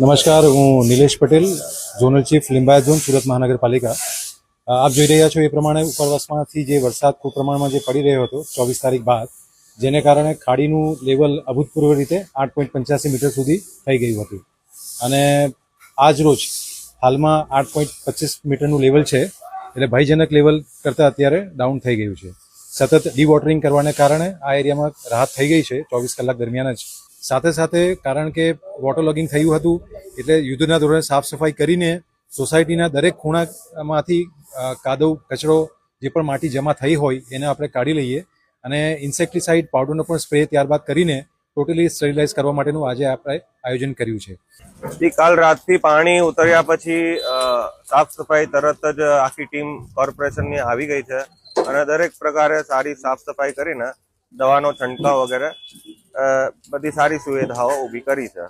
નમસ્કાર, હું Nilesh Patel, zonal chief Limbayat zone, Surat મહાનગરપાલિકા. આપ જોઈ રહ્યા છો એ પ્રમાણે ઉપરવાસમાંથી જે વરસાદ ખૂબ પ્રમાણમાં જે પડી રહ્યો હતો ચોવીસ તારીખ બાદ, જેને કારણે ખાડીનું લેવલ અભૂતપૂર્વ રીતે આઠ પોઈન્ટ પંચ્યાસી મીટર સુધી થઈ ગયું હતું. અને આજ રોજ હાલમાં આઠ પોઈન્ટ પચીસ મીટરનું લેવલ છે, એટલે ભયજનક લેવલ કરતાં અત્યારે ડાઉન થઈ ગયું છે. સતત ડીવોટરિંગ કરવાને કારણે આ એરિયામાં રાહત થઈ ગઈ છે ચોવીસ કલાક દરમિયાન જ. સાથે સાથે કારણ કે વોટર લોગિંગ થયું હતું, એટલે યુદ્ધના ધોરણે સાફ સફાઈ કરીને સોસાયટીના દરેક ખૂણામાંથી કાદવ, કચરો જે પણ માટી જમા થઈ હોય એને આપણે કાઢી લઈએ અને ઇન્સેક્ટિસાઇડ પાવડરનો પણ સ્પ્રે ત્યારબાદ કરીને ટોટલી સ્ટરીલાઇઝ કરવા માટેનું આજે આપણે આયોજન કર્યું છે. કાલ રાતથી પાણી ઉતર્યા પછી સાફ સફાઈ તરત જ આખી ટીમ કોર્પોરેશનની આવી ગઈ છે અને દરેક પ્રકારે સારી સાફ સફાઈ કરીને દવાનો છંટકાવ વગેરે બધી સારી સુવિધાઓ ઊભી કરી છે.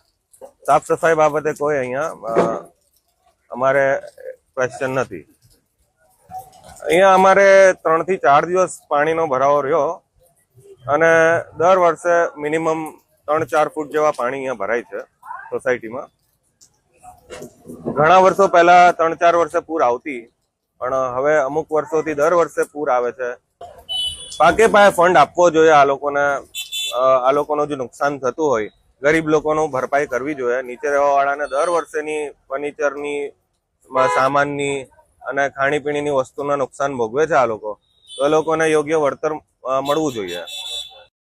સાફ સફાઈ બાબતે કોઈ અહીંયા અમારે ક્વેશ્ચન નથી. અહીંયા અમારે ત્રણથી ચાર દિવસ પાણીનો ભરાવો રહ્યો અને દર વર્ષે મિનિમમ ત્રણ, ચાર ફૂટ જેવા પાણી અહીંયા ભરાય છે સોસાયટીમાં. ઘણા વર્ષો પહેલા ત્રણ, ચાર વર્ષે પૂર આવતી, પણ હવે અમુક વર્ષોથી દર વર્ષે પૂર આવે છે. પાકે પાયે ફંડ આપવો જોઈએ આ લોકોને. આ લોકોનું જે નુકસાન થતું હોય, ગરીબ લોકોનું ભરપાઈ કરવી જોઈએ. નીચે રહેવા વાળાને દર વર્ષેની ફર્નિચરની સામાનની અને ખાણીપીણીની વસ્તુના નુકસાન ભોગવે છે આ લોકો. તો લોકોને યોગ્ય વળતર મળવું જોઈએ.